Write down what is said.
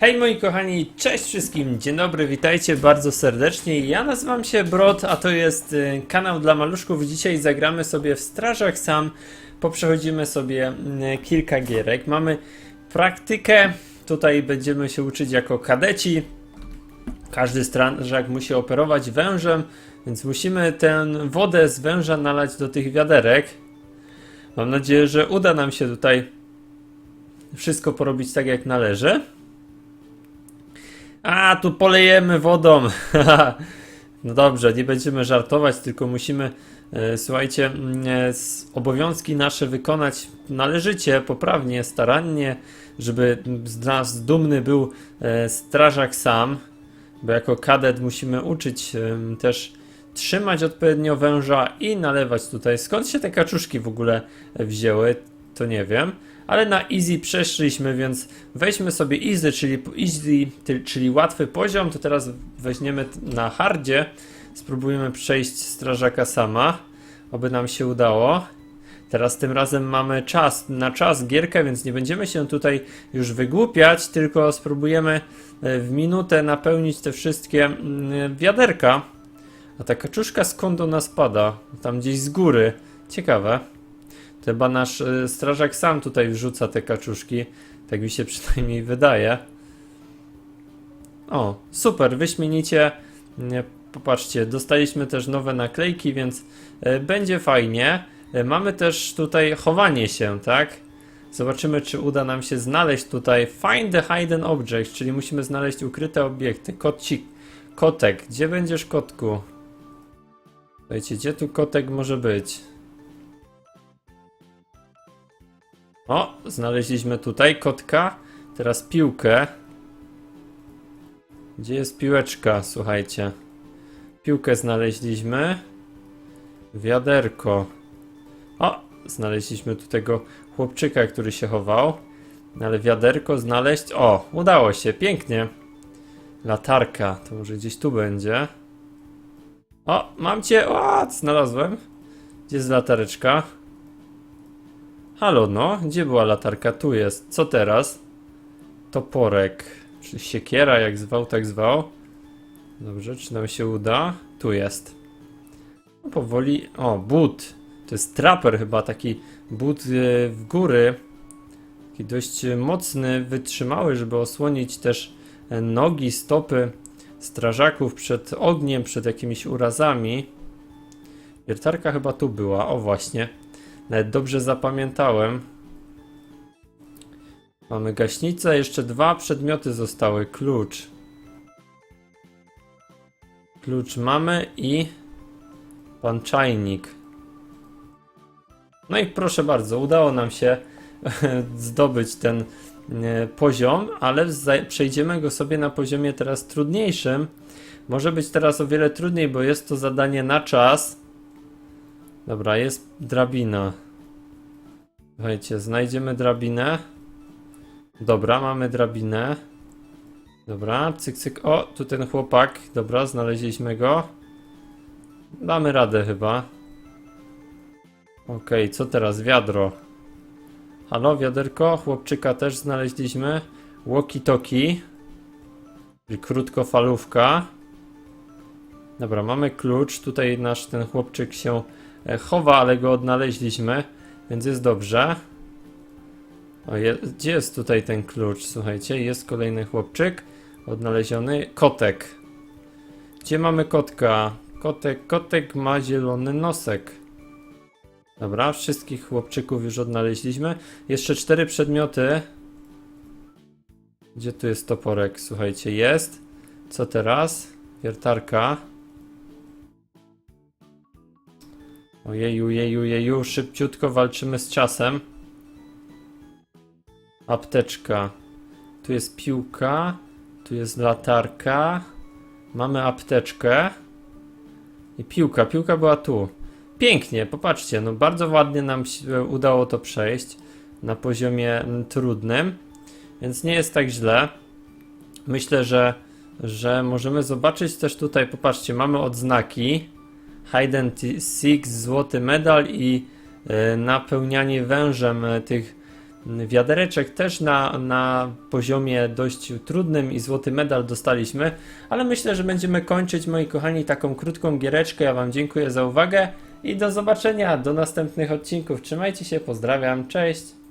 Hej moi kochani, cześć wszystkim, dzień dobry, witajcie bardzo serdecznie. Ja nazywam się Brod, a to jest y, kanał dla maluszków. Dzisiaj zagramy sobie w Strażach Sam, poprzechodzimy sobie y, kilka gierek. Mamy praktykę, tutaj będziemy się uczyć jako kadeci. Każdy strażak musi operować wężem, więc musimy tę wodę z węża nalać do tych wiaderek. Mam nadzieję, że uda nam się tutaj wszystko porobić tak jak należy. A, tu polejemy wodą. no dobrze, nie będziemy żartować, tylko musimy, e, słuchajcie, mm, e, obowiązki nasze wykonać należycie, poprawnie, starannie, żeby z nas dumny był e, strażak sam, bo jako kadet musimy uczyć em, też trzymać odpowiednio węża i nalewać tutaj. Skąd się te kaczuszki w ogóle wzięły, to nie wiem. Ale na easy przeszliśmy, więc weźmy sobie easy, czyli easy, czyli łatwy poziom, to teraz weźmiemy na hardzie. Spróbujemy przejść strażaka sama, oby nam się udało. Teraz tym razem mamy czas, na czas gierkę, więc nie będziemy się tutaj już wygłupiać, tylko spróbujemy e, w minutę napełnić te wszystkie mm, wiaderka. A ta kaczuszka skąd ona spada? Tam gdzieś z góry. Ciekawe. Chyba nasz y, strażak sam tutaj wrzuca te kaczuszki. Tak mi się przynajmniej wydaje. O, super, wyśmienicie. Popatrzcie, dostaliśmy też nowe naklejki, więc y, będzie fajnie. Y, Mamy też tutaj chowanie się, tak? Zobaczymy, czy uda nam się znaleźć tutaj Find the Hidden Object, czyli musimy znaleźć ukryte obiekty. Kocik, kotek, gdzie będziesz kotku? Słuchajcie, gdzie tu kotek może być? O, znaleźliśmy tutaj kotka. Teraz piłkę. Gdzie jest piłeczka? Słuchajcie. Piłkę znaleźliśmy. Wiaderko. O, znaleźliśmy tu tego chłopczyka, który się chował. Ale wiaderko znaleźć. O, udało się, pięknie. Latarka, to może gdzieś tu będzie. O, mam cię. O, znalazłem. Gdzie jest latareczka? Halo, no, gdzie była latarka? Tu jest. Co teraz? Toporek. Czy siekiera, jak zwał, tak zwał. Dobrze, czy nam się uda? Tu jest. No, powoli. O, but. To jest traper chyba, taki but e, w góry. Taki dość mocny, wytrzymały, żeby osłonić też e, nogi, stopy strażaków przed ogniem, przed jakimiś urazami. Wiertarka chyba tu była, o właśnie. Nawet dobrze zapamiętałem. Mamy gaśnicę, jeszcze dwa przedmioty zostały. Klucz. Klucz mamy i pan czajnik. No i proszę bardzo, udało nam się zdobyć ten e, poziom, ale przejdziemy go sobie na poziomie teraz trudniejszym. Może być teraz o wiele trudniej, bo jest to zadanie na czas. Dobra, jest drabina. Słuchajcie, znajdziemy drabinę. Dobra, mamy drabinę. Dobra, cyk, cyk. O, tu ten chłopak. Dobra, znaleźliśmy go. Damy radę chyba. Okej, co teraz? Wiadro. Halo, wiaderko. Chłopczyka też znaleźliśmy. Walkie-talkie. Czyli krótkofalówka. Dobra, mamy klucz. Tutaj nasz ten chłopczyk się chowa, ale go odnaleźliśmy, więc jest dobrze. O, gdzie jest tutaj ten klucz? Słuchajcie, jest kolejny chłopczyk odnaleziony. Kotek. Gdzie mamy kotka? Kotek, kotek ma zielony nosek. Dobra, wszystkich chłopczyków już odnaleźliśmy. Jeszcze cztery przedmioty. Gdzie tu jest toporek? Słuchajcie, jest. Co teraz? Wiertarka. Ojeju, jeju, jeju, szybciutko walczymy z czasem. Apteczka. Tu jest piłka, tu jest latarka. Mamy apteczkę. I piłka, piłka była tu. Pięknie, popatrzcie, no bardzo ładnie nam się udało to przejść na poziomie mm, trudnym, więc nie jest tak źle. Myślę, że, że możemy zobaczyć też tutaj, popatrzcie, mamy odznaki. And Seek, złoty medal i e, napełnianie wężem e, tych wiadereczek też na, na poziomie dość trudnym i złoty medal dostaliśmy, ale myślę, że będziemy kończyć, moi kochani, taką krótką giereczkę. Ja Wam dziękuję za uwagę i do zobaczenia do następnych odcinków. Trzymajcie się, pozdrawiam, cześć!